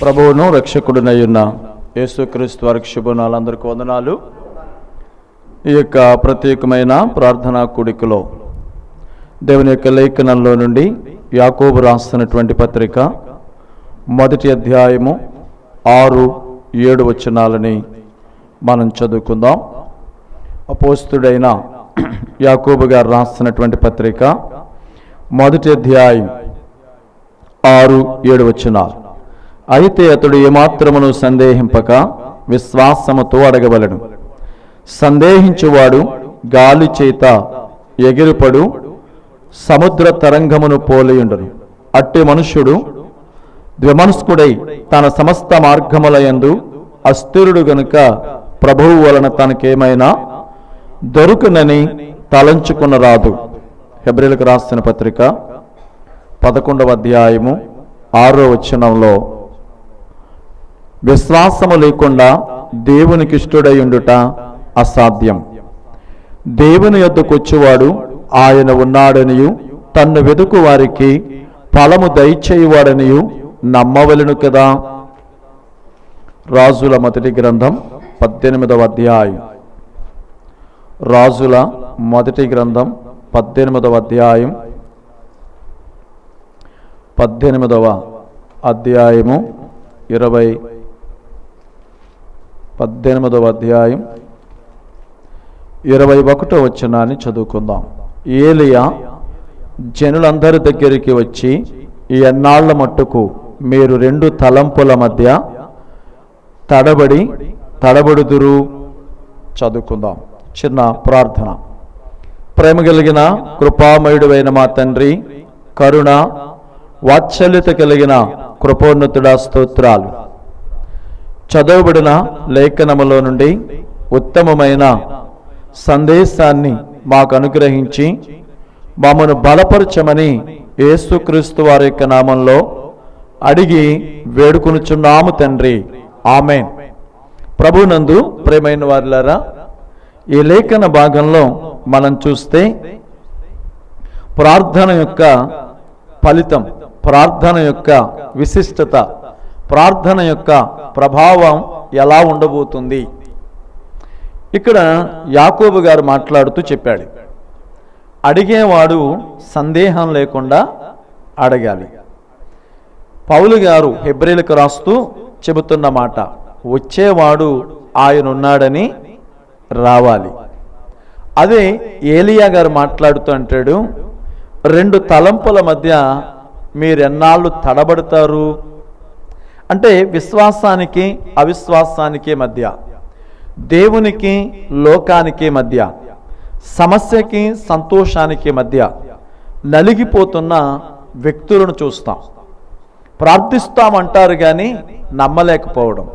ప్రభువును రక్షకుడునయ్యున్న యేసుక్రీస్తు వారికి శుభనాలందరికీ వందనాలు. ఈ యొక్క ప్రత్యేకమైన ప్రార్థనా కూడికలో దేవుని యొక్క లేఖనంలో నుండి యాకోబు రాస్తున్నటువంటి పత్రిక మొదటి అధ్యాయము ఆరు ఏడు వచనాలని మనం చదువుకుందాం. అపోస్తుడైన యాకోబు గారు రాస్తున్నటువంటి పత్రిక మొదటి అధ్యాయం ఆరు ఏడు వచనాలు. అయితే అతడు ఏమాత్రమును సందేహింపక విశ్వాసముతో అడగవలెను. సందేహించువాడు గాలి చేత ఎగిరిపడు సముద్ర తరంగమును పోలియుండను. అట్టి మనుష్యుడు ద్విమనస్కుడై తన సమస్త మార్గములయందు అస్థిరుడు గనుక ప్రభువు వలన తనకేమైనా దొరుకునని తలంచుకున్న రాదు. హెబ్రిలకు రాసిన పత్రిక పదకొండవ అధ్యాయము ఆరో వచనంలో విశ్వాసము లేకుండా దేవునికి ఇష్టడై ఉండుట అసాధ్యం. దేవుని యొద్దకొచ్చువాడు ఆయన ఉన్నాడనియు తన్ను వెతుకు వారికి ఫలము దయచేయువాడనియు నమ్మవలను కదా. రాజుల మొదటి గ్రంథం పద్దెనిమిదవ అధ్యాయం. రాజుల మొదటి గ్రంథం పద్దెనిమిదవ అధ్యాయం. పద్దెనిమిదవ అధ్యాయము ఇరవై పద్దెనిమిదవ అధ్యాయం ఇరవై ఒకటో వచనాన్ని చదువుకుందాం. ఏలియా జనులందరి దగ్గరికి వచ్చి ఈ ఎన్నాళ్ళ మట్టుకు మీరు రెండు తలంపుల మధ్య తడబడి తడబడుదురు? చదువుకుందాం. చిన్న ప్రార్థన. ప్రేమ కలిగిన కృపామయుడువైన మా తండ్రి కరుణ వాత్సల్యత కలిగిన కృపోన్నతుడా స్తోత్రాలు. చదవబడిన లేఖనములో నుండి ఉత్తమమైన సందేశాన్ని మాకు అనుగ్రహించి మమ్మను బలపరచమని యేసుక్రీస్తు వారి యొక్క నామంలో అడిగి వేడుకొనుచున్నాము తండ్రి. ఆమెన్. ప్రభునందు ప్రేమైన వారిలారా ఈ లేఖన భాగంలో మనం చూస్తే ప్రార్థన యొక్క ఫలితం ప్రార్థన యొక్క విశిష్టత ప్రార్థన యొక్క ప్రభావం ఎలా ఉండబోతుంది? ఇక్కడ యాకోబు గారు మాట్లాడుతూ చెప్పాడు. అడిగేవాడు సందేహం లేకుండా అడగాలి. పౌలు గారు హెబ్రిలకు రాస్తూ చెబుతున్న మాట వచ్చేవాడు ఆయన ఉన్నాడని రావాలి. అదే ఏలియా గారు మాట్లాడుతూ అంటాడు రెండు తలంపుల మధ్య మీరెన్నాళ్ళు తడబడతారు? అంటే విశ్వాసానికి అవిశ్వాసానికి మధ్య దేవునికి లోకానికి మధ్య సమస్యకి సంతోషానికి మధ్య నలిగిపోతున్న వ్యక్తులను చూస్తాం. ప్రార్థిస్తామంటారు కానీ నమ్మలేకపోవడం.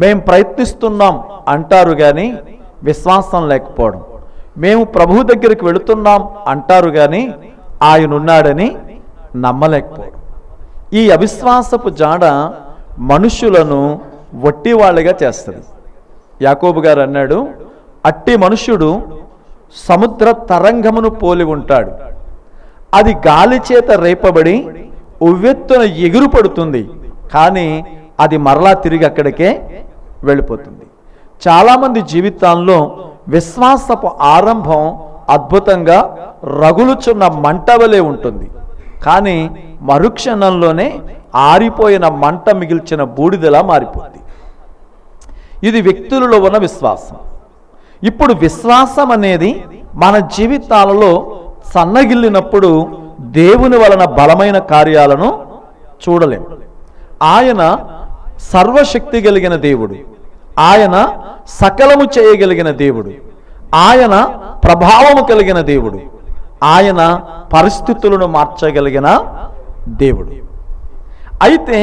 మేం ప్రయత్నిస్తున్నాం అంటారు కానీ విశ్వాసం లేకపోవడం. మేము ప్రభు దగ్గరికి వెళుతున్నాం అంటారు కానీ ఆయనున్నాడని నమ్మలేకపోవడం. ఈ అవిశ్వాసపు జాడ మనుషులను వట్టి వాళ్ళగా చేస్తుంది. యాకోబు గారు అన్నాడు అట్టి మనుష్యుడు సముద్ర తరంగమును పోలి ఉంటాడు. అది గాలి చేత రేపబడి ఉవ్వెత్తున ఎగురు పడుతుంది కానీ అది మరలా తిరిగి అక్కడికే వెళ్ళిపోతుంది. చాలామంది జీవితాల్లో విశ్వాసపు ఆరంభం అద్భుతంగా రగులుచున్న మంటవలే ఉంటుంది. కానీ మరుక్షణంలోనే ఆరిపోయిన మంట మిగిల్చిన బూడిదలా మారిపోద్ది. ఇది వ్యక్తులలో ఉన్న విశ్వాసం. ఇప్పుడు విశ్వాసం అనేది మన జీవితాలలో సన్నగిల్లినప్పుడు దేవుని వలన బలమైన కార్యాలను చూడలేం. ఆయన సర్వశక్తి కలిగిన దేవుడు. ఆయన సకలము చేయగలిగిన దేవుడు. ఆయన ప్రభావము కలిగిన దేవుడు. ఆయన పరిస్థితులను మార్చగలిగిన దేవుడు. అయితే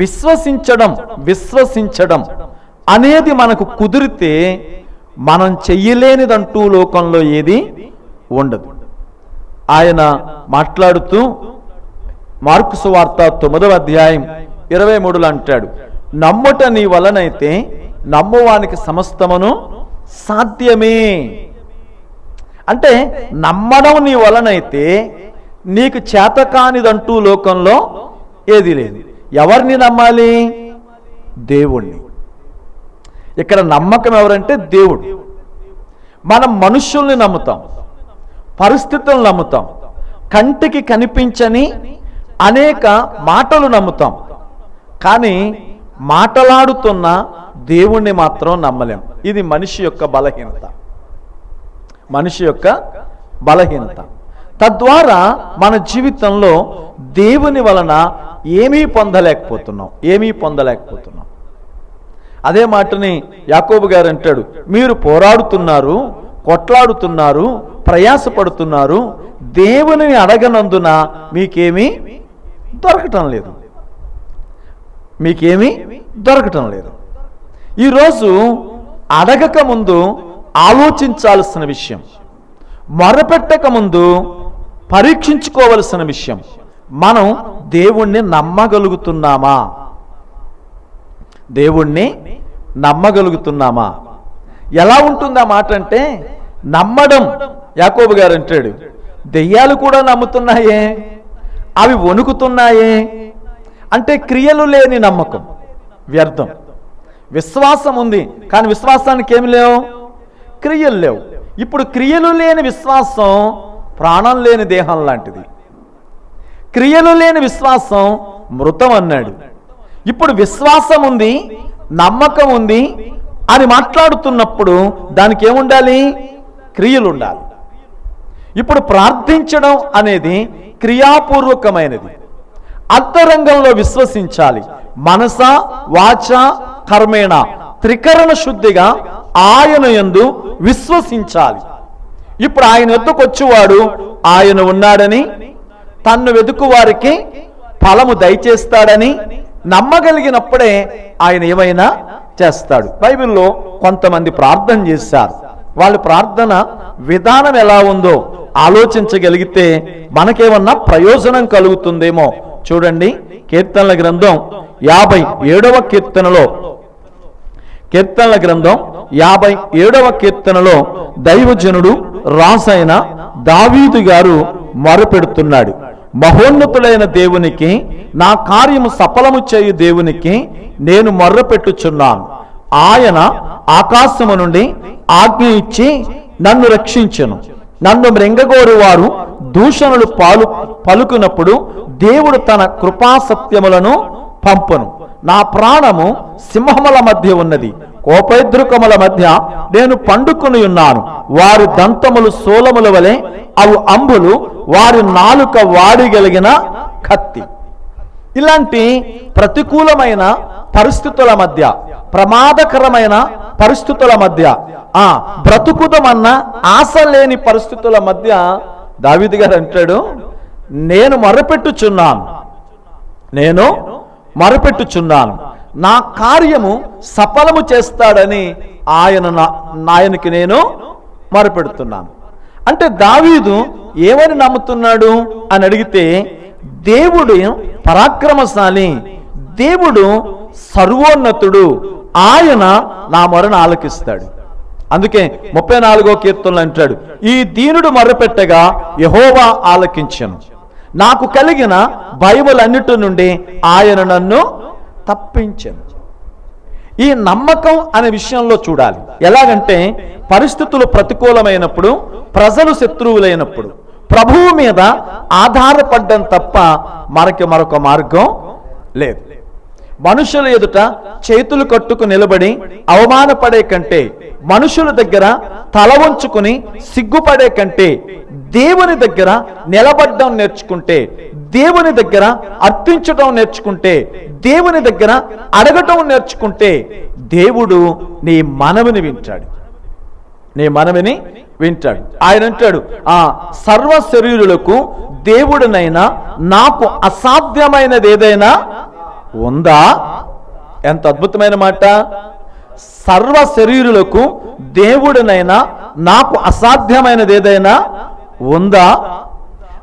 విశ్వసించడం విశ్వసించడం అనేది మనకు కుదిరితే మనం చెయ్యలేనిదంటూ లోకంలో ఏది ఉండదు. ఆయన మాట్లాడుతూ మార్కు సువార్త తొమ్మిదవ అధ్యాయం ఇరవై మూడులో అంటాడు నమ్ముట నీ వలనైతే నమ్మువానికి సమస్తమును సాధ్యమే. అంటే నమ్మడం నీ వలనైతే నీకు చేతకానిదంటూ లోకంలో ఏది లేదు. ఎవరిని నమ్మాలి? దేవుణ్ణి. ఇక్కడ నమ్మకం ఎవరంటే దేవుడు. మనం మనుషుల్ని నమ్ముతాం. పరిస్థితులను నమ్ముతాం. కంటికి కనిపించని అనేక మాటలు నమ్ముతాం. కానీ మాటలాడుతున్న దేవుణ్ణి మాత్రం నమ్మలేం. ఇది మనిషి యొక్క బలహీనత. మనిషి యొక్క బలహీనత. తద్వారా మన జీవితంలో దేవుని వలన ఏమీ పొందలేకపోతున్నాం. ఏమీ పొందలేకపోతున్నాం. అదే మాటని యాకోబు గారు అంటాడు మీరు పోరాడుతున్నారు కొట్లాడుతున్నారు ప్రయాసపడుతున్నారు దేవుని అడగనందున మీకేమీ దొరకటం లేదు. మీకేమీ దొరకటం లేదు. ఈరోజు అడగక ముందు ఆలోచించాల్సిన విషయం మొరపెట్టక ముందు పరీక్షించుకోవలసిన విషయం. మనం దేవుణ్ణి నమ్మగలుగుతున్నామా? దేవుణ్ణి నమ్మగలుగుతున్నామా? ఎలా ఉంటుంది ఆ మాట అంటే నమ్మడం. యాకోబు గారు అంటాడు దెయ్యాలు కూడా నమ్ముతున్నాయే? అవి వణుకుతున్నాయే? అంటే క్రియలు లేని నమ్మకం. వ్యర్థం. విశ్వాసం ఉంది కానీ విశ్వాసానికి ఏమి లేవు? క్రియలు లేవు. ఇప్పుడు క్రియలు లేని విశ్వాసం ప్రాణం లేని దేహం లాంటిది. క్రియలు లేని విశ్వాసం మృతం అన్నాడు. ఇప్పుడు విశ్వాసం ఉంది నమ్మకం ఉంది అని మాట్లాడుతున్నప్పుడు దానికి ఏముండాలి? క్రియలు ఉండాలి. ఇప్పుడు ప్రార్థించడం అనేది క్రియాపూర్వకమైనది. అంతరంగంలో విశ్వసించాలి. మనస వాచ కర్మేణ త్రికరణ శుద్ధిగా ఆయన యందు విశ్వసించాలి. ఇప్పుడు ఆయన వద్దకు వచ్చేవాడు ఆయన ఉన్నాడని తన్ను వెతుకు వారికి ఫలము దయచేస్తాడని నమ్మగలిగినప్పుడే ఆయన ఏమైనా చేస్తాడు. బైబిల్లో కొంతమంది ప్రార్థన చేశారు. వాళ్ళ ప్రార్థన విధానం ఎలా ఉందో ఆలోచించగలిగితే మనకేమన్నా ప్రయోజనం కలుగుతుందేమో చూడండి కీర్తనల గ్రంథం యాభై ఏడవ కీర్తనలో. కీర్తనల గ్రంథం యాభై ఏడవ కీర్తనలో దైవజనుడు రాసైన దావీదు గారు మొరపెడుతున్నాడు. మహోన్నతులైన దేవునికి నా కార్యము సఫలము చేయు దేవునికి నేను మొర్రపెట్టుచున్నాను ఆయన ఆకాశము నుండి ఆజ్ఞ ఇచ్చి నన్ను రక్షించెను. నన్ను మృంగగోరు వారు దూషణలు పాలు పలుకున్నప్పుడు దేవుడు తన కృపాసత్యములను పంపను. నా ప్రాణము సింహముల మధ్య ఉన్నది. కోపైద్రుకముల మధ్య నేను పండుకొని ఉన్నాను. వారి దంతములు సోలముల వలె అవు అంబులు వారి నాలుక వాడిగలిగిన కత్తి. ఇలాంటి ప్రతికూలమైన పరిస్థితుల మధ్య ప్రమాదకరమైన పరిస్థితుల మధ్య ఆ బ్రతుకుదమన్న ఆశ లేని పరిస్థితుల మధ్య దావిది గారు అంటాడు నేను మొరపెట్టుచున్నాను. నేను మొరపెట్టుచున్నాను. నా కార్యము సఫలము చేస్తాడని ఆయన నాయనకి నేను మొరపెడుతున్నాను. అంటే దావీదు ఏమని నమ్ముతున్నాడు అని అడిగితే దేవుడు పరాక్రమశాలి దేవుడు సర్వోన్నతుడు ఆయన నా మొరను ఆలకిస్తాడు. అందుకే ముప్పై నాలుగో కీర్తనలు అంటాడు ఈ దీనుడు మొరపెట్టగా యహోవా ఆలకించను. నాకు కలిగిన భయములన్నిటి నుండి ఆయన నన్ను తప్పించను. ఈ నమ్మకం అనే విషయంలో చూడాలి. ఎలాగంటే పరిస్థితులు ప్రతికూలమైనప్పుడు ప్రజలు శత్రువులైనప్పుడు ప్రభువు మీద ఆధారపడ్డం తప్ప మనకి మరొక మార్గం లేదు. మనుషుల ఎదుట చేతులు కట్టుకు నిలబడి అవమానపడే కంటే మనుషుల దగ్గర తల వంచుకుని సిగ్గుపడే కంటే దేవుని దగ్గర నిలబడ్డం నేర్చుకుంటే దేవుని దగ్గర అర్పించటం నేర్చుకుంటే దేవుని దగ్గర అడగటం నేర్చుకుంటే దేవుడు నీ మనవిని వింటాడు. నీ మనవిని వింటాడు. ఆయన అంటాడు ఆ సర్వ శరీరులకు దేవుడినైనా నాకు అసాధ్యమైనది ఏదైనా ఉందా? ఎంత అద్భుతమైన మాట. సర్వ శరీరులకు దేవుడినైనా నాకు అసాధ్యమైనది ఏదైనా ఉందా?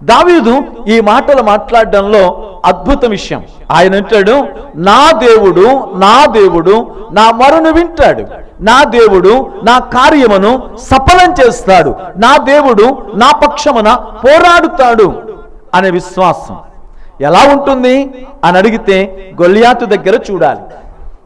దావీదు ఈ మాటలు మాట్లాడడంలో అద్భుత విషయం. ఆయన అంటాడు నా దేవుడు నా దేవుడు నా మరును వింటాడు. నా దేవుడు నా కార్యమును సఫలం చేస్తాడు. నా దేవుడు నా పక్షమున పోరాడుతాడు. అనే విశ్వాసం. ఎలా ఉంటుంది? అని అడిగితే గొల్లియాతు దగ్గర చూడాలి.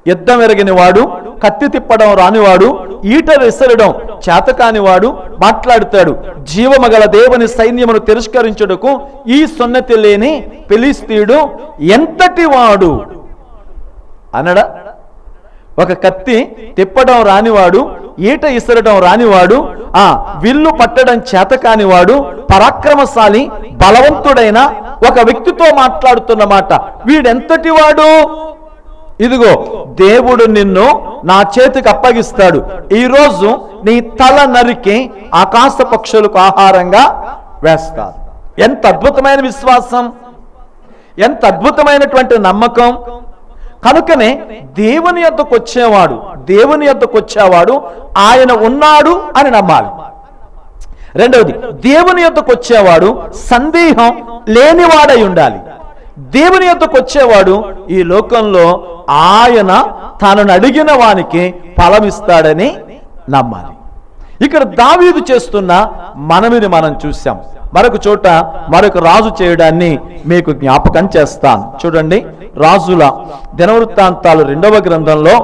యుద్ధం ఎరగని వాడు కత్తి తిప్పడం రానివాడు ఈట విసరడం చేతకానివాడు మాట్లాడుతాడు. జీవమగల దేవుని సైన్యమును తిరస్కరించుటకు ఈ సున్నతి లేని ఫిలిస్తీయుడు ఎంతటి వాడు? అనడా? ఒక కత్తి తిప్పడం రానివాడు ఈట ఇసరడం రానివాడు ఆ విల్లు పట్టడం చేత కానివాడు పరాక్రమశాలి బలవంతుడైన ఒక వ్యక్తితో మాట్లాడుతున్న మాట. వీడెంతటి వాడు? ఇదిగో దేవుడు నిన్ను నా చేతికి అప్పగిస్తాడు. ఈరోజు నీ తల నరికి ఆకాశ పక్షులకు ఆహారంగా వేస్తారు. ఎంత అద్భుతమైన విశ్వాసం. ఎంత అద్భుతమైనటువంటి నమ్మకం. కనుకనే దేవుని యొద్దకు వచ్చేవాడు దేవుని యొద్దకు వచ్చేవాడు ఆయన ఉన్నాడు అని నమ్మాలి. రెండవది దేవుని యొద్దకు వచ్చేవాడు సందేహం లేనివాడై ఉండాలి. దేవుని యొక్కకు వచ్చేవాడు ఈ లోకంలో ఆయన తనను అడిగిన వానికి ఫలమిస్తాడని నమ్మాలి. ఇక్కడ దావీదు చేస్తున్న మనమిని మనం చూసాం మరొక చోట మరొక రాజు చేయడాన్ని మీకు జ్ఞాపకం చేస్తాను. చూడండి రాజుల దినవృత్తాంతాలు రెండవ గ్రంథంలో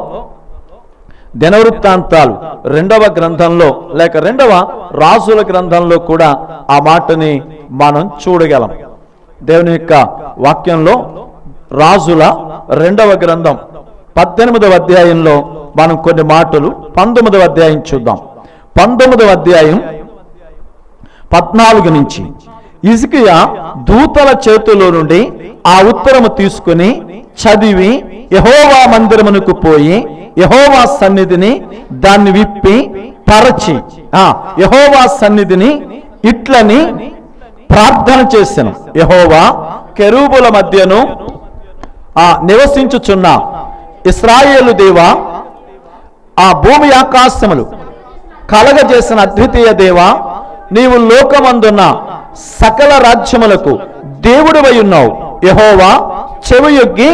దినవృత్తాంతాలు రెండవ గ్రంథంలో లేక రెండవ రాజుల గ్రంథంలో కూడా ఆ మాటని మనం చూడగలం. దేవుని యొక్క వాక్యంలో రాజుల రెండవ గ్రంథం పద్దెనిమిదవ అధ్యాయంలో మనం కొన్ని మాటలు పంతొమ్మిదవ అధ్యాయం చూద్దాం. పంతొమ్మిదవ అధ్యాయం పద్నాలుగు నుంచి ఇసుకియా దూతల చేతిలో నుండి ఆ ఉత్తరము తీసుకుని చదివి యహోవా మందిరమునకు పోయి యహోవా సన్నిధిని దాన్ని విప్పి పరచి ఆ యహోవా సన్నిధిని ఇట్లని ప్రార్థన చేశాను యహోవా కెరూబుల మధ్యను ఆ నివసించుచున్న ఇస్రాయేలు దేవా ఆ భూమి ఆకాశములు కలగజేసిన అద్వితీయ దేవా నీవు లోకమందున్న సకల రాజ్యములకు దేవుడివై ఉన్నావు యహోవా చెవియొగ్గి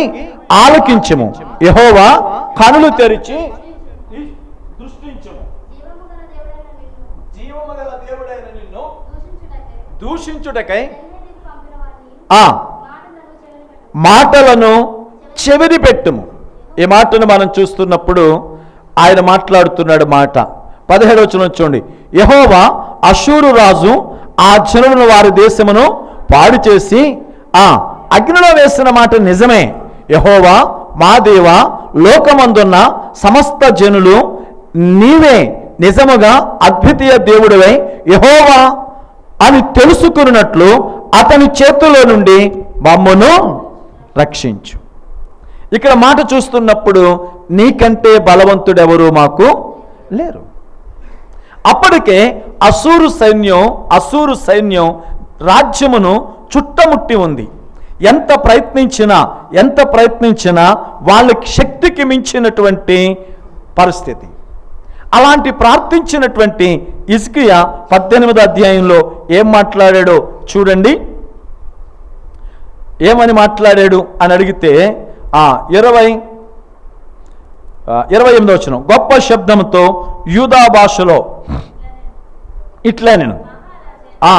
ఆలకించుము. యహోవా కనులు తెరిచి దృష్టించుము. జీవము గల దేవుడైన నిన్ను జీవము గల దేవుడైన నిన్ను దూషించుటకై దూషించుటకై ఎన్నటికి పంపిన వారిని ఆ మాటలను చెవిని పెట్టుము. ఈ మాటను మనం చూస్తున్నప్పుడు ఆయన మాట్లాడుతున్నాడు మాట. పదిహేడు వచ్చిన చూడండి. యహోవా అశూరు రాజు ఆ జనులను వారి దేశమును పాడు చేసి ఆ అగ్నిలో వేసిన మాట నిజమే. యహోవా మా దేవ లోకమందున్న సమస్త జనులు నీవే నిజముగా అద్వితీయ దేవుడివై యహోవా అని తెలుసుకున్నట్లు అతని చేతిలో నుండి మమ్మను రక్షించు. ఇక్కడ మాట చూస్తున్నప్పుడు నీకంటే బలవంతుడెవరు మాకు లేరు. అప్పటికే అసూరు సైన్యం అసూరు సైన్యం రాజ్యమును చుట్టముట్టి ఉంది. ఎంత ప్రయత్నించినా ఎంత ప్రయత్నించినా వాళ్ళకి శక్తికి మించినటువంటి పరిస్థితి. అలాంటి ప్రార్థించినటువంటి ఇస్కియా పద్దెనిమిదో అధ్యాయంలో ఏం మాట్లాడాడో? చూడండి. ఏమని మాట్లాడాడు అని అడిగితే ఆ ఇరవై ఇరవై ఎనిమిదో వచ్చిన గొప్ప శబ్దంతో యూదా భాషలో ఇట్లా నేను ఆ,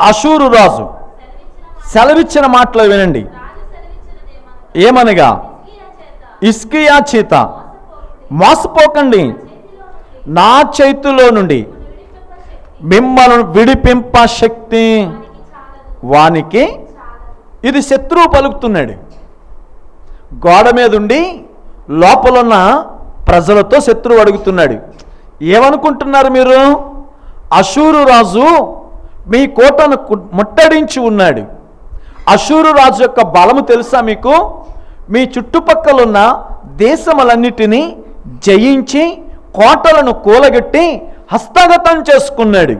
అశూరు రాజు. సెలవిచ్చిన మాటలు వినండి. ఏమనగా ఇస్కియా చేత మోసపోకండి. నా చేతిలో నుండి మిమ్మల్ని విడిపింప శక్తి వానికి ఇది శత్రువు పలుకుతున్నాడు. గోడ మీద ఉండి లోపలున్న ప్రజలతో శత్రువు అడుగుతున్నాడు. ఏమనుకుంటున్నారు మీరు? అశూరు రాజు మీ కోటను కు- ముట్టడించి ఉన్నాడు. అశూరు రాజు యొక్క బలము తెలుసా మీకు? మీ చుట్టుపక్కలున్న దేశములన్నిటినీ జయించి కోటలను కూలగట్టి హస్తగతం చేసుకున్నాడు.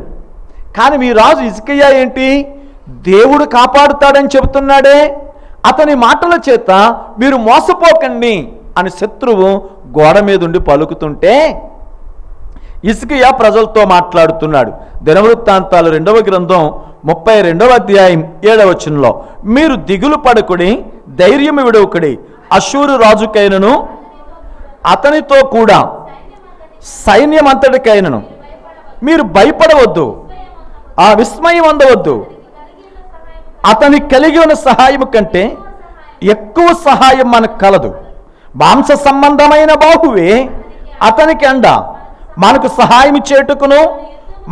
కానీ మీ రాజు ఇసుకయ్య ఏంటి? దేవుడు కాపాడుతాడని చెబుతున్నాడే. అతని మాటల చేత మీరు మోసపోకండి అని శత్రువు గోడ మీద ఉండి పలుకుతుంటే ఇసుకయ్య ప్రజలతో మాట్లాడుతున్నాడు. దినవృత్తాంతాలు రెండవ గ్రంథం ముప్పై రెండవ అధ్యాయం ఏడవచనంలో మీరు దిగులు పడకుడి ధైర్యం విడవకుడి. అశూరు రాజుకైనను అతనితో కూడా మీరు భయపడవద్దు. ఆ విస్మయం అందవద్దు. అతని కలిగి ఉన్న సహాయం కంటే ఎక్కువ సహాయం మనకు కలదు. మాంస సంబంధమైన బాహువే అతనికి అండ. మనకు సహాయం చేటుకును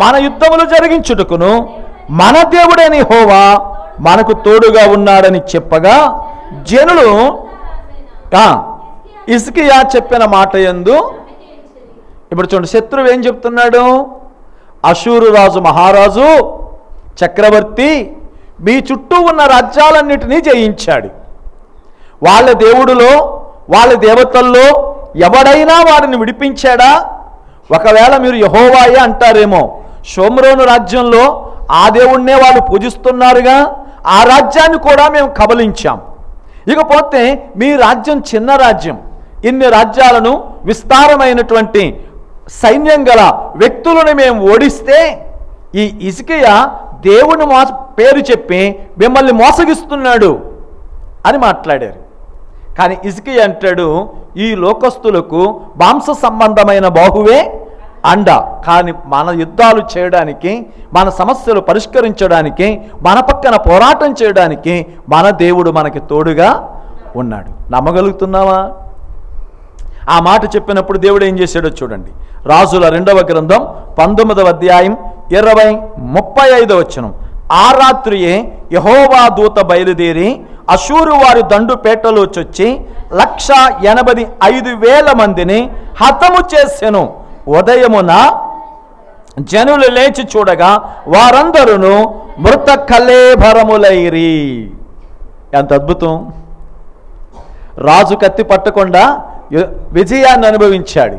మన యుద్ధములు జరిగించుటకును మన దేవుడని హోవా మనకు తోడుగా ఉన్నాడని చెప్పగా జనులు ఇసుకియా చెప్పిన మాట ఎందు ఇప్పుడు చూడండి శత్రువు ఏం చెప్తున్నాడు? అశూరు రాజు మహారాజు చక్రవర్తి మీ చుట్టూ ఉన్న రాజ్యాలన్నిటినీ జయించాడు. వాళ్ళ దేవుడులో వాళ్ళ దేవతల్లో ఎవడైనా వారిని విడిపించాడా? ఒకవేళ మీరు యహోవాయే అంటారేమో షోమ్రోను రాజ్యంలో ఆ దేవుణ్ణే వాళ్ళు పూజిస్తున్నారుగా ఆ రాజ్యాన్ని కూడా మేము కబలించాం. ఇకపోతే మీ రాజ్యం చిన్న రాజ్యం. ఇన్ని రాజ్యాలను విస్తారమైనటువంటి సైన్యం గల వ్యక్తులను మేము ఓడిస్తే ఈ ఇసుకయ దేవుని మోస పేరు చెప్పి మిమ్మల్ని మోసగిస్తున్నాడు అని మాట్లాడారు. కానీ ఇసుకయ అంటాడు ఈ లోకస్తులకు మాంస సంబంధమైన బాహువే అండ. కానీ మన యుద్ధాలు చేయడానికి మన సమస్యలు పరిష్కరించడానికి మన పక్కన పోరాటం చేయడానికి మన దేవుడు మనకి తోడుగా ఉన్నాడు. నమ్మగలుగుతున్నావా? ఆ మాట చెప్పినప్పుడు దేవుడు ఏం చేశాడో చూడండి. రాజుల రెండవ గ్రంథం పంతొమ్మిదవ అధ్యాయం ఇరవై ముప్పై ఐదవ వచనం. ఆ రాత్రియే యహోవా దూత బయలుదేరి అశూరు వారి దండుపేటలో చొచ్చి లక్ష ఎనభై ఐదు వేల మందిని హతము చేసెను. ఉదయమున జనులు లేచి చూడగా వారందరూ మృత కలేభరములైరి ఎంత అద్భుతం! రాజు కత్తి పట్టకుండా విజయాన్ని అనుభవించాడు.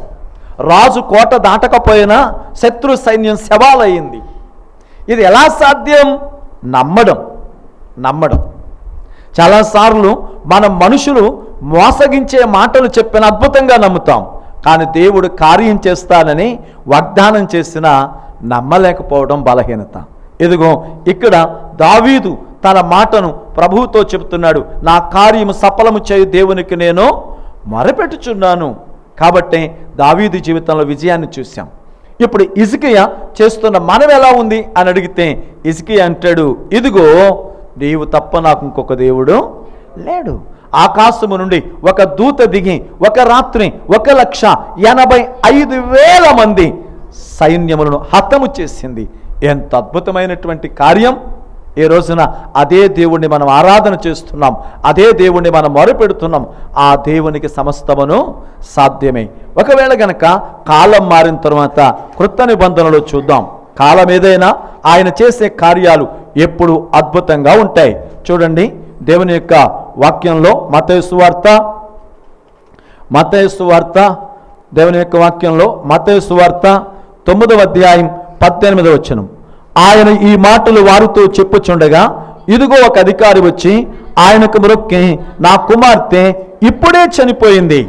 రాజు కోట దాటకపోయినా శత్రు సైన్యం శవాలయ్యింది. ఇది ఎలా సాధ్యం? నమ్మడం. నమ్మడం. చాలాసార్లు మనం మనుషులు మోసగించే మాటలు చెప్పిన అద్భుతంగా నమ్ముతాం. కానీ దేవుడు కార్యం చేస్తానని వాగ్దానం చేసినా నమ్మలేకపోవడం బలహీనత. ఇదిగో ఇక్కడ దావీదు తన మాటను ప్రభువుతో చెబుతున్నాడు. నా కార్యము సఫలము చేయు దేవునికి నేను మొరపెట్టుచున్నాను. కాబట్టే దావీదు జీవితంలో విజయాన్ని చూశాం. ఇప్పుడు ఇసుకయ చేస్తున్న మనం ఎలా ఉంది అని అడిగితే ఇసుకయ అంటాడు ఇదిగో నీవు తప్ప నాకు ఇంకొక దేవుడు లేడు. ఆకాశము నుండి ఒక దూత దిగి ఒక రాత్రి ఒక లక్ష ఎనభై ఐదు వేల మంది సైన్యములను హతము చేసింది. ఎంత అద్భుతమైనటువంటి కార్యం! ఈ రోజున అదే దేవుణ్ణి మనం ఆరాధన చేస్తున్నాం అదే దేవుణ్ణి మనం మొరపెడుతున్నాం ఆ దేవునికి సమస్తమును సాధ్యమే. ఒకవేళ గనక కాలం మారిన తర్వాత కృత నిబంధనలు చూద్దాం. కాలం ఏదైనా ఆయన చేసే కార్యాలు ఎప్పుడు అద్భుతంగా ఉంటాయి. చూడండి దేవుని యొక్క వాక్యంలో మతేసు వార్త మతేసు వార్త దేవుని యొక్క వాక్యంలో మతేసు వార్త తొమ్మిదవ అధ్యాయం పద్దెనిమిదవ వచనం. ఆయన ఈ మాటలు వారితో చెప్పుచుండగా ఇదిగో ఒక అధికారి వచ్చి ఆయనకు మొక్కి నా కుమార్తె ఇప్పుడే చనిపోయింది.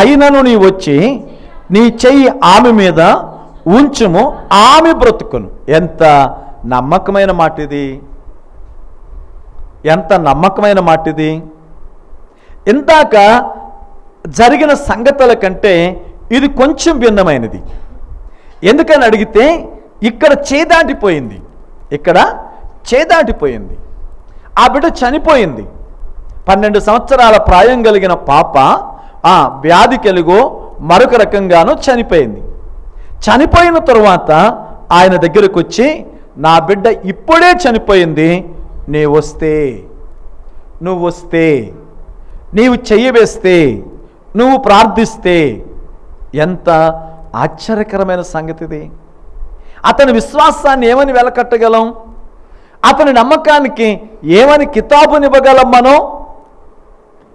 అయినను నీ వచ్చి నీ చెయ్యి ఆమె మీద ఉంచుము ఆమె బ్రతుకును. ఎంత నమ్మకమైన మాట ఇది ఎంత నమ్మకమైన మాట ఇది ఇందాక జరిగిన సంగతుల కంటే ఇది కొంచెం భిన్నమైనది. ఎందుకని అడిగితే ఇక్కడ చేదాటిపోయింది. ఇక్కడ చేదాటిపోయింది. ఆ బిడ్డ చనిపోయింది. పన్నెండు సంవత్సరాల ప్రాయం కలిగిన పాప ఆ వ్యాధి కలిగో మరొక రకంగానూ చనిపోయింది. చనిపోయిన తరువాత ఆయన దగ్గరకు వచ్చి నా బిడ్డ ఇప్పుడే చనిపోయింది నీ వస్తే నువ్వు వస్తే నీవు చెయ్యి వేస్తే నువ్వు ప్రార్థిస్తే. ఎంత ఆశ్చర్యకరమైన సంగతిది. అతని విశ్వాసాన్ని ఏమని వెలకట్టగలం? అతని నమ్మకానికి ఏమని కితాబునివ్వగలం మనం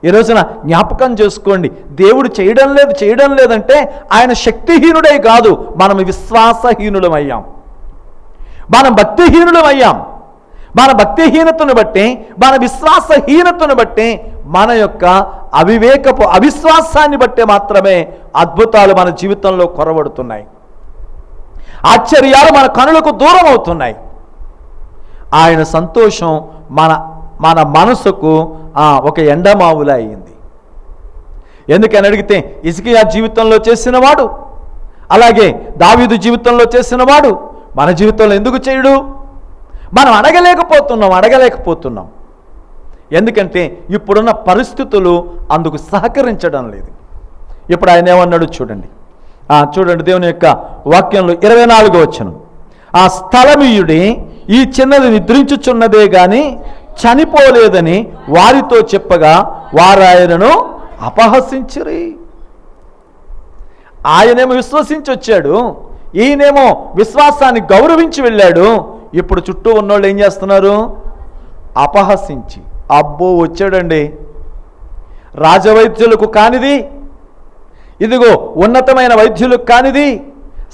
ఈ రోజున జ్ఞాపకం చేసుకోండి. దేవుడు చేయడం లేదు చేయడం లేదంటే ఆయన శక్తిహీనుడే కాదు. మనం విశ్వాసహీనులం అయ్యాం. మనం భక్తిహీనులం అయ్యాం. మన భక్తిహీనతను బట్టి మన విశ్వాసహీనతను బట్టి మన యొక్క అవివేకపు అవిశ్వాసాన్ని బట్టి మాత్రమే అద్భుతాలు మన జీవితంలో కొరబడుతున్నాయి ఆశ్చర్యాలు మన కనులకు దూరం అవుతున్నాయి. ఆయన సంతోషం మన మన మనసుకు ఒక ఎండమావులా అయింది ఎందుకని అడిగితే ఇసుకియా జీవితంలో చేసినవాడు అలాగే దావీదు జీవితంలో చేసినవాడు మన జీవితంలో ఎందుకు చేయడు? మనం అడగలేకపోతున్నాం అడగలేకపోతున్నాం. ఎందుకంటే ఇప్పుడున్న పరిస్థితులు అందుకు సహకరించడం లేదు. ఇప్పుడు ఆయన ఏమన్నాడు చూడండి. చూడండి దేవుని యొక్క వాక్యంలో ఇరవై నాలుగు వచ్చను ఆ స్థలమీయుడి ఈ చిన్నది నిద్రించుచున్నదే గాని చనిపోలేదని వారితో చెప్పగా వారు ఆయనను అపహసించిరి. ఆయనేమో విశ్వసించి వచ్చాడు ఈయనేమో విశ్వాసాన్ని గౌరవించి వెళ్ళాడు. ఇప్పుడు చుట్టూ ఉన్నోళ్ళు ఏం చేస్తున్నారు? అపహసించి. అబ్బో వచ్చాడండి. రాజవైద్యులకు కానిది ఇదిగో ఉన్నతమైన వైద్యులకు కానిది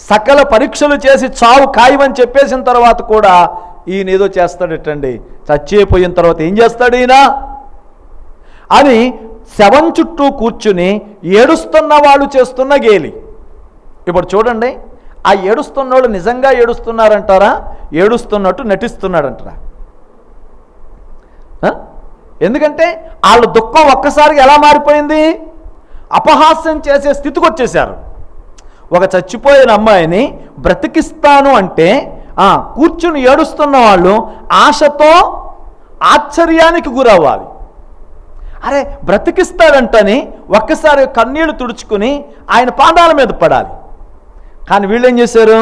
సకల పరీక్షలు చేసి చావు ఖాయమని చెప్పేసిన తర్వాత కూడా ఈయన ఏదో చేస్తాడటండి. చచ్చిపోయిన తర్వాత ఏం చేస్తాడు ఈయన? అని శవం చుట్టూ కూర్చుని ఏడుస్తున్న వాళ్ళు చేస్తున్న గేలి. ఇప్పుడు చూడండి ఆ ఏడుస్తున్న వాళ్ళు నిజంగా ఏడుస్తున్నారంటారా? ఏడుస్తున్నట్టు నటిస్తున్నాడంటారా. ఎందుకంటే వాళ్ళ దుఃఖం ఒక్కసారిగా ఎలా మారిపోయింది? అపహాస్యం చేసే స్థితికి వచ్చేసారు ఒక చచ్చిపోయిన అమ్మాయిని బ్రతికిస్తాను అంటే కూర్చుని ఏడుస్తున్న వాళ్ళు ఆశతో ఆశ్చర్యానికి గురవ్వాలి. అరే బ్రతికిస్తాడంటని ఒక్కసారి కన్నీళ్ళు తుడుచుకుని ఆయన పాదాల మీద పడాలి. కానీ వీళ్ళు ఏం చేశారు?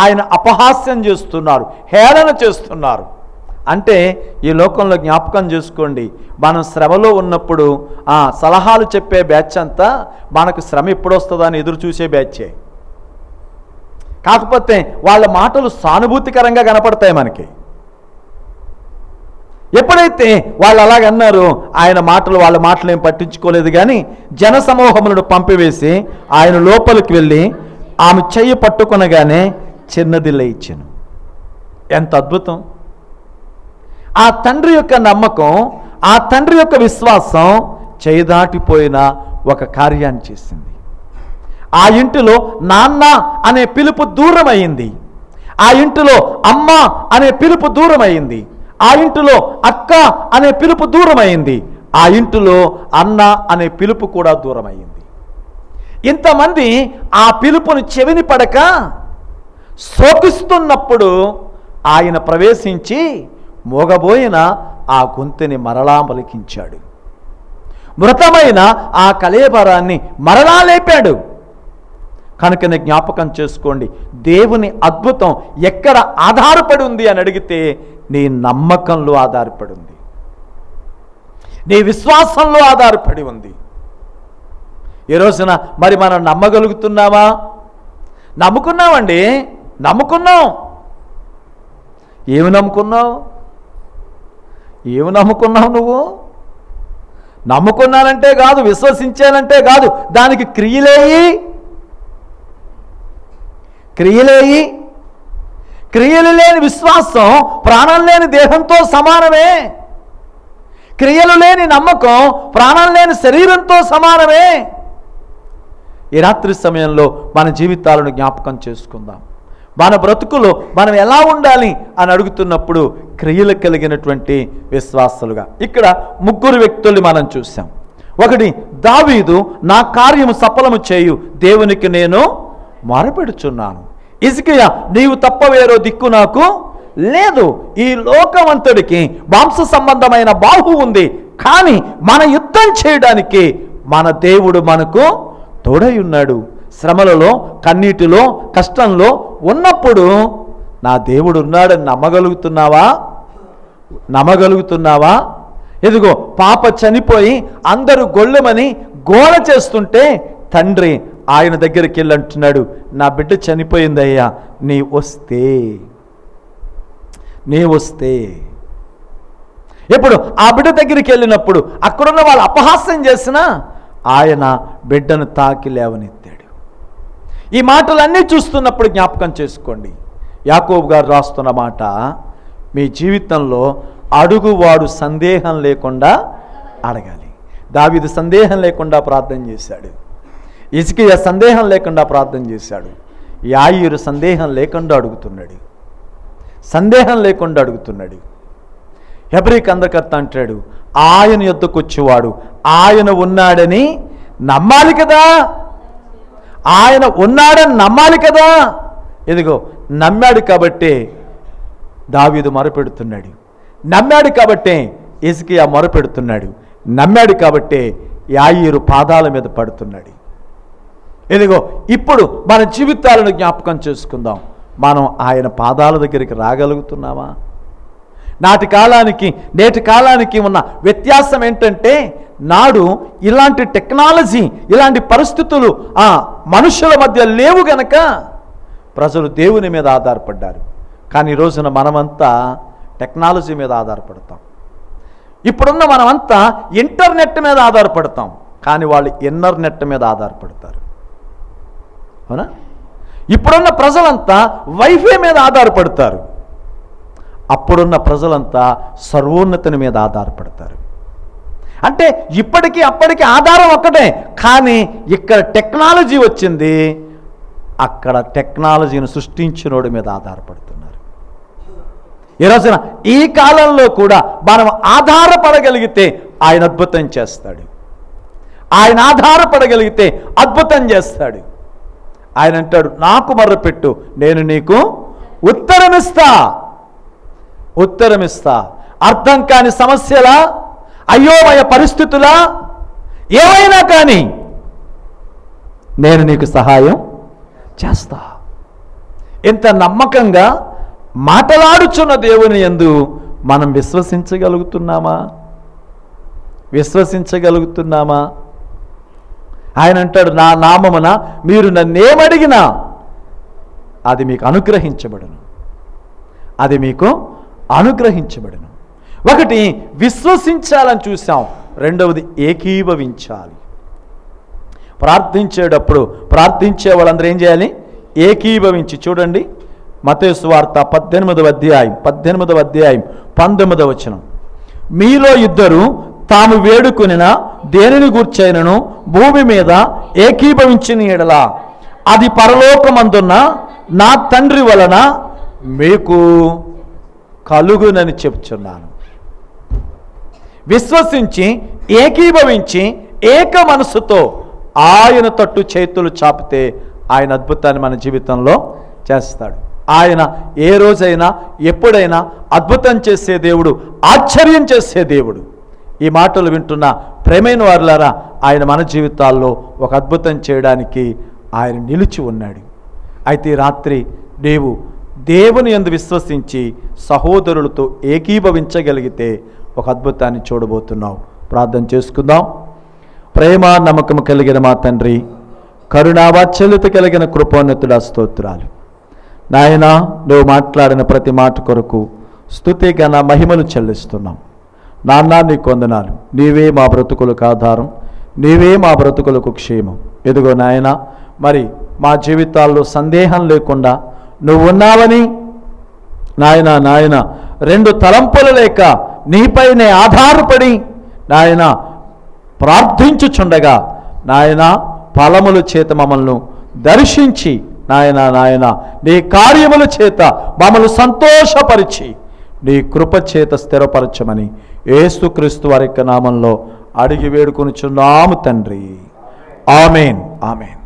ఆయన అపహాస్యం చేస్తున్నారు హేళన చేస్తున్నారు. అంటే ఈ లోకంలో జ్ఞాపకం చేసుకోండి. మనం శ్రమలో ఉన్నప్పుడు ఆ సలహాలు చెప్పే బ్యాచ్ అంతా మనకు శ్రమ ఎప్పుడు అని ఎదురు చూసే బ్యాచే. కాకపోతే వాళ్ళ మాటలు సానుభూతికరంగా కనపడతాయి మనకి. ఎప్పుడైతే వాళ్ళు అలాగన్నారు ఆయన మాటలు వాళ్ళ మాటలు ఏం పట్టించుకోలేదు కానీ జన సమూహములను పంపివేసి ఆయన లోపలికి వెళ్ళి ఆమె చెయ్యి పట్టుకునగానే చిన్నది ఇచ్చాను ఎంత అద్భుతం! ఆ తండ్రి యొక్క నమ్మకం ఆ తండ్రి యొక్క విశ్వాసం చేదాటిపోయిన ఒక కార్యాన్ని చేసింది. ఆ ఇంటిలో నాన్న అనే పిలుపు దూరం అయింది ఆ ఇంటిలో అమ్మ అనే పిలుపు దూరం ఆ ఇంటిలో అక్క అనే పిలుపు దూరమైంది. ఆ ఇంటిలో అన్న అనే పిలుపు కూడా దూరమైంది. ఇంతమంది ఆ పిలుపును చెవిని పడక శోకిస్తున్నప్పుడు ఆయన ప్రవేశించి మోగబోయిన ఆ గొంతుని మరలా పలికించాడు. మృతమైన ఆ కలేబరాన్ని మరలా లేపాడు. కనుకనే జ్ఞాపకం చేసుకోండి దేవుని అద్భుతం ఎక్కడ ఆధారపడి ఉంది అని అడిగితే నీ నమ్మకంలో ఆధారపడి ఉంది నీ విశ్వాసంలో ఆధారపడి ఉంది. ఈ రోజున మరి మనం నమ్మగలుగుతున్నావా నమ్ముకున్నామండి నమ్ముకున్నాం. ఏమి నమ్ముకున్నావు? ఏమి నమ్ముకున్నావు నువ్వు? నమ్ముకున్నానంటే కాదు విశ్వసించానంటే కాదు. దానికి క్రియలేయి. క్రియలేయి. క్రియలు లేని విశ్వాసం ప్రాణం లేని దేహంతో సమానమే. క్రియలు లేని నమ్మకం ప్రాణం లేని శరీరంతో సమానమే. ఈ రాత్రి సమయంలో మన జీవితాలను జ్ఞాపకం చేసుకుందాం. మన బ్రతుకులో మనం ఎలా ఉండాలి అని అడుగుతున్నప్పుడు క్రియలు కలిగినటువంటి విశ్వాసాలుగా. ఇక్కడ ముగ్గురు వ్యక్తుల్ని మనం చూసాం ఒకటి దావీదు నా కార్యము సఫలము చేయు దేవునికి నేను మొరపెడుచున్నాను. ఇసుకయ నీవు తప్ప వేరో దిక్కు నాకు లేదు. ఈ లోకమంతటికి మాంస సంబంధమైన బాహు ఉంది. కానీ మన యుద్ధం చేయడానికి మన దేవుడు మనకు తోడై ఉన్నాడు. శ్రమలలో కన్నీటిలో కష్టంలో ఉన్నప్పుడు నా దేవుడు ఉన్నాడని నమ్మగలుగుతున్నావా? నమ్మగలుగుతున్నావా? ఎదుగో పాప చనిపోయి అందరూ గొళ్ళమని గోల చేస్తుంటే తండ్రి ఆయన దగ్గరికి వెళ్ళంటున్నాడు నా బిడ్డ చనిపోయిందయ్యా నీ వస్తే నీ వస్తే. ఇప్పుడు ఆ బిడ్డ దగ్గరికి వెళ్ళినప్పుడు అక్కడున్న వాళ్ళు అపహాస్యం చేసినా ఆయన బిడ్డను తాకి లేవనెత్తాడు. ఈ మాటలన్నీ చూస్తున్నప్పుడు జ్ఞాపకం చేసుకోండి. యాకోబు గారు రాస్తున్న మాట మీ జీవితంలో అడుగువాడు సందేహం లేకుండా అడగాలి. దావిది సందేహం లేకుండా ప్రార్థన చేశాడు. ఇసుకియ సందేహం లేకుండా ప్రార్థన చేశాడు. యాయురు సందేహం లేకుండా అడుగుతున్నాడు. సందేహం లేకుండా అడుగుతున్నాడు. హెబ్రిక్ అందకర్త అంటాడు ఆయన ఎద్దుకొచ్చేవాడు వచ్చేవాడు ఆయన ఉన్నాడని నమ్మాలి కదా ఆయన ఉన్నాడని నమ్మాలి కదా. ఇదిగో నమ్మాడు కాబట్టి దావీదు మొరపెడుతున్నాడు. నమ్మాడు కాబట్టే ఇసుకియా మొరపెడుతున్నాడు. నమ్మాడు కాబట్టే యాయిరు పాదాల మీద పడుతున్నాడు. ఇదిగో ఇప్పుడు మన జీవితాలను జ్ఞాపకం చేసుకుందాం. మనం ఆయన పాదాల దగ్గరికి రాగలుగుతున్నామా? నాటి కాలానికి నేటి కాలానికి ఉన్న వ్యత్యాసం ఏంటంటే నాడు ఇలాంటి టెక్నాలజీ ఇలాంటి పరిస్థితులు ఆ మనుషుల మధ్య లేవు గనక ప్రజలు దేవుని మీద ఆధారపడ్డారు. కానీ ఈ రోజున మనమంతా టెక్నాలజీ మీద ఆధారపడతాం. ఇప్పుడున్న మనమంతా ఇంటర్నెట్ మీద ఆధారపడతాం. కానీ వాళ్ళు ఇన్నర్నెట్ మీద ఆధారపడతారు. అవునా? ఇప్పుడున్న ప్రజలంతా వైఫై మీద ఆధారపడతారు. అప్పుడున్న ప్రజలంతా సర్వోన్నతిని మీద ఆధారపడతారు. అంటే ఇప్పటికీ అప్పటికి ఆధారం ఒక్కటే. కానీ ఇక్కడ టెక్నాలజీ వచ్చింది. అక్కడ టెక్నాలజీని సృష్టించినోడి మీద ఆధారపడుతున్నారు. ఈ రోజున ఈ కాలంలో కూడా మనం ఆధారపడగలిగితే ఆయన అద్భుతం చేస్తాడు. ఆయన ఆధారపడగలిగితే అద్భుతం చేస్తాడు. ఆయన అంటాడు నాకు మర్రపెట్టు నేను నీకు ఉత్తరమిస్తా. ఉత్తరమిస్తా. అర్థం కాని సమస్యలా అయోమయ పరిస్థితులా ఏవైనా కానీ నేను నీకు సహాయం చేస్తా. ఇంత నమ్మకంగా మాటలాడుచున్న దేవుని యందు మనం విశ్వసించగలుగుతున్నామా? విశ్వసించగలుగుతున్నామా? ఆయన అంటాడు నా నామమున మీరు నన్నేమడిగినా అది మీకు అనుగ్రహించబడును. అది మీకు అనుగ్రహించబడును. ఒకటి విశ్వసించాలని చూసాం రెండవది ఏకీభవించాలి. ప్రార్థించేటప్పుడు ప్రార్థించే వాళ్ళందరూ ఏం చేయాలి? ఏకీభవించి. చూడండి మతేసు వార్త పద్దెనిమిదవ అధ్యాయం పద్దెనిమిదవ అధ్యాయం పంతొమ్మిదవ వచనం. మీలో ఇద్దరు తాము వేడుకొనిన దేనిని గూర్చైనను భూమి మీద ఏకీభవించిన ఎడలా? అది పరలోకమందున్న నా తండ్రి వలన మీకు కలుగునని చెప్తున్నాను విశ్వసించి ఏకీభవించి ఏక మనసుతో ఆయన తట్టు చేతులు చాపితే ఆయన అద్భుతాన్ని మన జీవితంలో చేస్తాడు. ఆయన ఏ రోజైనా ఎప్పుడైనా అద్భుతం చేసే దేవుడు ఆశ్చర్యం చేసే దేవుడు. ఈ మాటలు వింటున్న ప్రేమైన వారులారా ఆయన మన జీవితాల్లో ఒక అద్భుతం చేయడానికి ఆయన నిలిచి ఉన్నాడు. అయితే రాత్రి నీవు దేవుని ఎందు విశ్వసించి సహోదరులతో ఏకీభవించగలిగితే ఒక అద్భుతాన్ని చూడబోతున్నావు. ప్రార్థన చేసుకుందాం. ప్రేమ నమ్మకం కలిగిన మా తండ్రి కరుణావాత్సల్యత కలిగిన కృపోన్నతుడ స్తోత్రాలు. నాయన నువ్వు మాట్లాడిన ప్రతి మాట కొరకు స్థుతి గణ మహిమలు చెల్లిస్తున్నాం. నాన్న నీ కొందనాలు నీవే మా బ్రతుకులకు ఆధారం. నీవే మా బ్రతుకులకు క్షేమం. ఎదుగో నాయన మరి మా జీవితాల్లో సందేహం లేకుండా నువ్వు ఉన్నావని నాయన నాయన రెండు తలంపులు లేక నీపైనే ఆధారపడి నాయన ప్రార్థించుచుండగా నాయన ఫలముల చేత మమ్మల్ని దర్శించి నాయన నాయన నీ కార్యముల చేత మమ్మల్ని సంతోషపరిచి నీ కృప చేత స్థిరపరచమని ఏసుక్రీస్తు వారి యొక్క నామంలో అడిగి వేడుకొనుచున్నాము తండ్రి. Amen amen.